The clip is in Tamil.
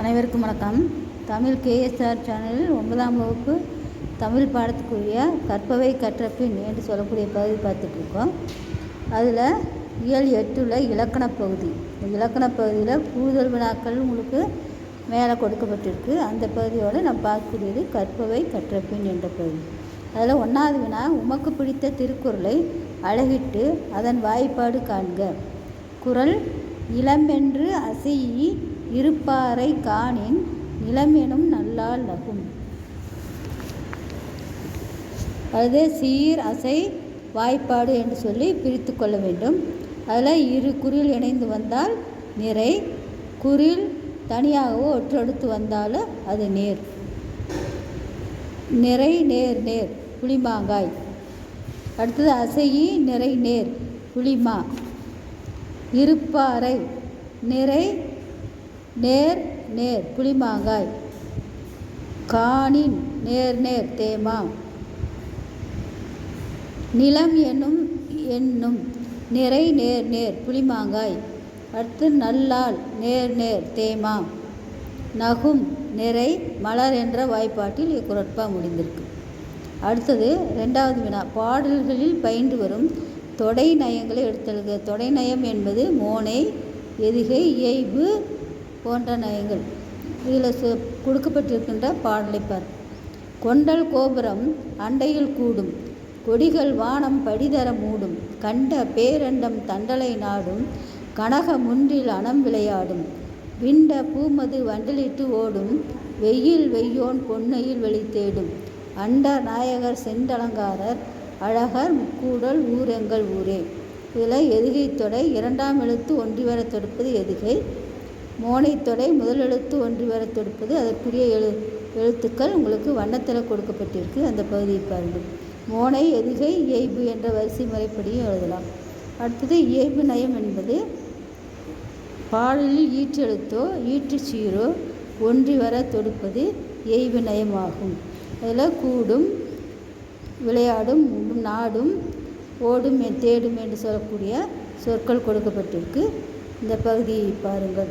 அனைவருக்கும் வணக்கம். தமிழ் கேஎஸ்ஆர் சேனலில் ஒன்பதாம் வகுப்பு தமிழ் பாடத்துக்குரிய கற்பவை கற்றப்பின் என்று சொல்லக்கூடிய பகுதி பார்த்துட்ருக்கோம் அதில் இயல் எட்டுள்ள இலக்கணப் பகுதி. இந்த இலக்கணப் பகுதியில் கூடுதல் வினாக்கள் உங்களுக்கு மேலே கொடுக்கப்பட்டிருக்கு. அந்த பகுதியோடு நம்ம பார்க்கக்கூடியது கற்பவை கற்றப்பின் என்ற பகுதி. அதில் ஒன்றாவது வினா உமக்கு பிடித்த திருக்குறளை அழகிட்டு அதன் வாய்ப்பாடு காண்க. குரல் இளமென்று அசையி இருப்பாரை காணின் நிலமெனும் நல்லால் நகும். அது சீர் அசை வாய்ப்பாடு என்று சொல்லி பிரித்து கொள்ள வேண்டும். அதில் இரு குறில் இணைந்து வந்தால் நிறை குறில் தனியாகவோ ஒற்றெடுத்து வந்தாலும் அது நேர். நிறை நேர் நேர் புளிமாங்காய். அடுத்தது அசையி நிறை நேர் புளிமா. இருப்பாறை நிறை நேர் நேர் புளிமாங்காய். காணின் நேர் நேர் தேமா. நிலம் என்னும் என்னும் நிறை நேர் நேர் புளிமாங்காய். அடுத்து நல்லால் நேர் நேர் தேமா. நகும் நிறை மலர் என்ற வாய்ப்பாட்டில் இக்குரட்பா முடிந்திருக்கு. அடுத்தது ரெண்டாவது வினா. பாடல்களில் பயின்று வரும் தொடை நயங்களை எடுத்தெழுக தொடை நயம் என்பது மோனை எதுகை இயைபு போன்ற நயங்கள். இதில் சு கொடுக்கப்பட்டிருக்கின்ற பாடலை பார் கொண்டல் கோபுரம் அண்டையில் கூடும். கொடிகள் வானம் படிதர மூடும். கண்ட பேரண்டம் தண்டலை நாடும். கனக முன்றில் அனம் விளையாடும். விண்ட பூமது வண்டலிட்டு ஓடும். வெயில் வெய்யோன் பொன்னையில் வெளி தேடும். அண்ட நாயகர் செண்டலங்காரர் அழகர் முக்கூடல் ஊரெங்கள் ஊரே. இதில் எதுகை தொடை இரண்டாம் எழுத்து ஒன்றிவரத் தொடுப்பது எதுகை? மோனைத்தொடை முதலெழுத்து ஒன்று ஒன்றி வர தொடுப்பது அதற்குரிய எழு எழுத்துக்கள் உங்களுக்கு வண்ணத்தில் கொடுக்கப்பட்டிருக்கு. அந்த பகுதியை பாருங்கள். மோனை எதுகை இயைபு என்ற வரிசை முறைப்படியும் எழுதலாம். அடுத்தது இயைபு நயம் என்பது பாடலில் ஈற்றெழுத்தோ ஈற்று சீரோ ஒன்றி வர தொடுப்பது இயைபு நயமாகும். அதில் கூடும் விளையாடும் நாடும் ஓடும் தேடும் என்று சொல்லக்கூடிய சொற்கள் கொடுக்கப்பட்டிருக்கு. இந்த பகுதியை பாருங்கள்.